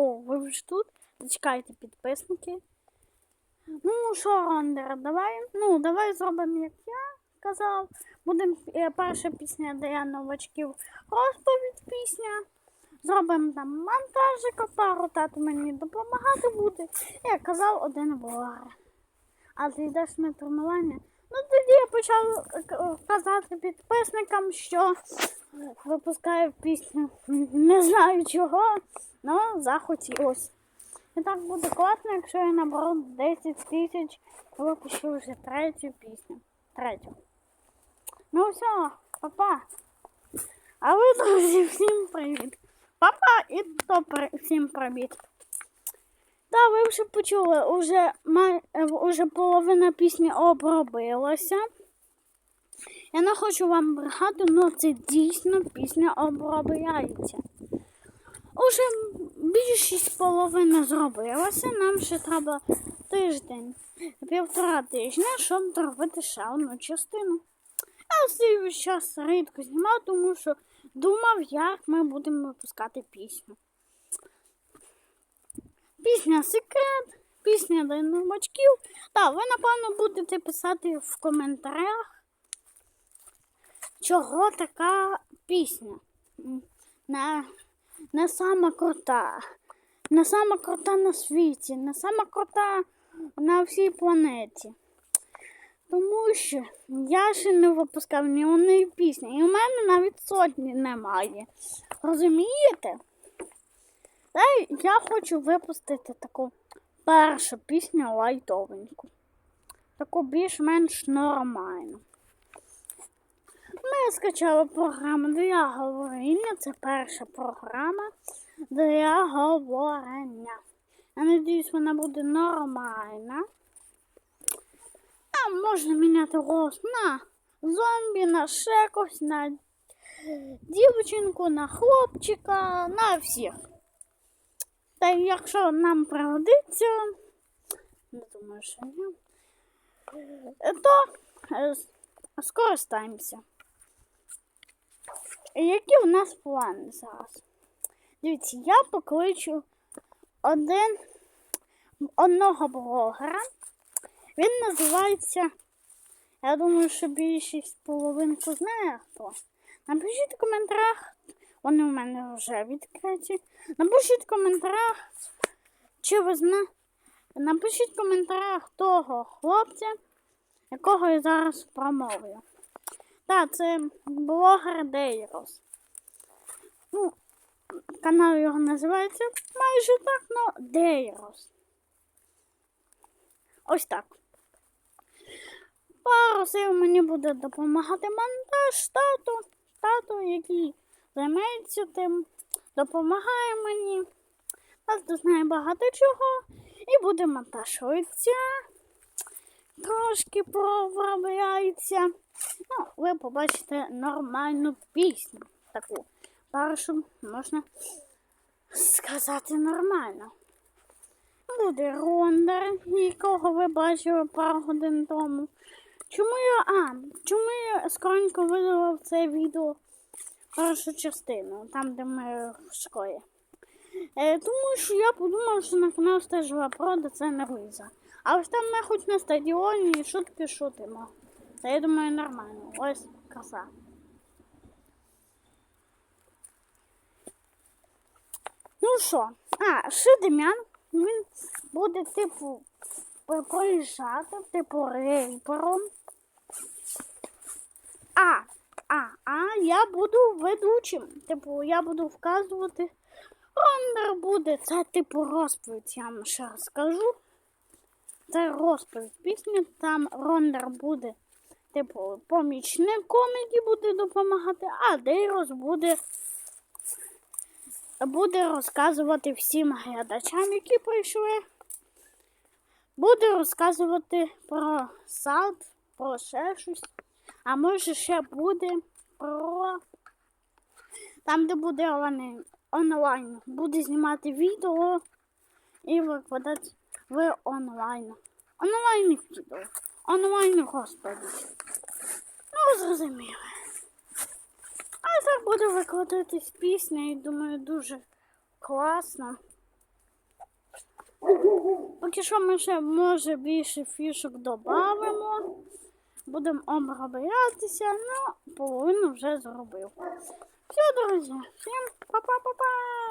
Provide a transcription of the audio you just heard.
О, ви вже тут? Чекайте підписники. Ну що, Рондер, давай. Ну, давай зробимо, як я казав. Буде е, перша пісня для новачків. Розповідь пісня. Зробимо там монтажика, пару тато мені допомагати буде. Я казав один блогер. А ти йдеш на тренування? Ну тоді я почав е, казати підписникам, що випускаю пісню. Не знаю чого, але захотілось. І так буде класно, якщо я наберу 10 тисяч, то випущу вже третю пісню. Третю. Ну все, папа. А ви, друзі, всім привіт. Папа і то при- всім привіт. Та ви вже почули, уже, май- уже половина пісні обробилася. Я не хочу вам брехати, але це дійсно пісня обробляється. Уже більшість половини зробилася, нам ще треба тиждень, півтора тижня, щоб зробити ще одну частину. Цей весь час рідко знімав, тому що думав, як ми будемо випускати пісню. Пісня секрет, пісня для новачків. Так, ви, напевно, будете писати в коментарях, чого така пісня. Не, сама крута. Не сама крута на світі, не сама крута на всій планеті. Тому що я ще не випускав ні одної пісні. І у мене навіть сотні немає. Розумієте? Та я хочу випустити таку першу пісню лайтовеньку. Таку більш-менш нормальну. Ми скачали програму для говорення. Це перша програма для говорення. Я надіюсь, вона буде нормальна. А можна міняти голос на зомбі, на ще когось, на дівчинку, на хлопчика, на всіх. Та якщо нам пригодиться, не думаю, що ні, то е, скористаємося. Які у нас плани зараз? Дивіться, я покличу один одного блогера. Він називається. Я думаю, що більшість половинку знає хто. Напишіть в коментарях, вони у мене вже відкриті. Напишіть в коментарях, чи ви зна... Напишіть в коментарях того хлопця, якого я зараз промовлю. Так, це блогер Дейрос. Ну, канал його називається майже так, ну Дейрос. Ось так. Пару сил мені буде допомагати монтаж тато, тато, який займається тим, допомагає мені. Тато знає багато чого. І буде монтаж. Трошки проробляється. Ну, ви побачите нормальну пісню. Таку першу можна сказати нормально. Буде Рондер, якого ви бачили пару годин тому. Чому я. А, чому я скоренько видалив це відео першу частину, там, де ми в школі? Е, тому що я подумав, що на канал стежила прода це не виза. А ось там ми хоч на стадіоні шутки шутимо. Це я думаю нормально. Ось краса. Ну що, а, ще Дем'ян, він буде, типу, проїжджати, типу, рейпером. А, а, а я буду ведучим. Типу, я буду вказувати. Рондер буде. Це, типу, розповідь, я вам ще розкажу. Це розповідь пісні. Там Рондер буде, типу, помічником, який буде допомагати, а Дейрос буде буде розказувати всім глядачам, які прийшли. Буде розказувати про сад, про ще щось. А може ще буде про там, де буде онлайн, онлайн. Буде знімати відео і викладати в онлайн. Онлайн відео. Онлайн розповідь. Ну, зрозуміло. А так буде викладатись пісня і думаю, дуже класно. Поки що ми ще може більше фішок додамо. Будемо обробляти,ся ну, половину вже зробив. Все, друзі, всім па-па-па-па!